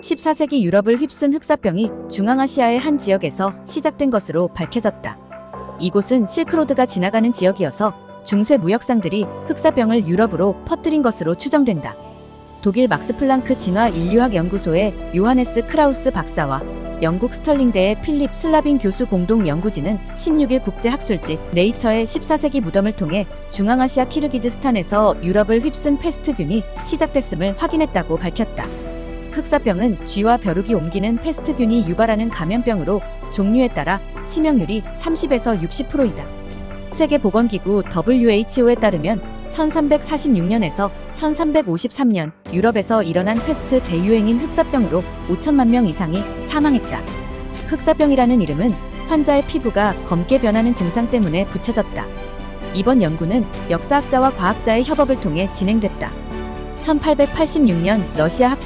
14세기 유럽을 휩쓴 흑사병이 중앙아시아의 한 지역에서 시작된 것으로 밝혀졌다. 이곳은 실크로드가 지나가는 지역이어서 중세 무역상들이 흑사병을 유럽으로 퍼뜨린 것으로 추정된다. 독일 막스 플랑크 진화 인류학 연구소의 요하네스 크라우스 박사와 영국 스털링대의 필립 슬라빈 교수 공동 연구진은 16일 국제학술지 네이처의 14세기 무덤을 통해 중앙아시아 키르기즈스탄에서 유럽을 휩쓴 페스트균이 시작됐음을 확인했다고 밝혔다. 흑사병은 쥐와 벼룩이 옮기는 페스트균이 유발하는 감염병으로 종류에 따라 치명률이 30에서 60%이다. 세계보건기구 WHO에 따르면 1346년에서 1353년 유럽에서 일어난 페스트 대유행인 흑사병으로 5천만 명 이상이 사망했다. 흑사병이라는 이름은 환자의 피부가 검게 변하는 증상 때문에 붙여졌다. 이번 연구는 역사학자와 과학자의 협업을 통해 진행됐다. 1886년 러시아 학자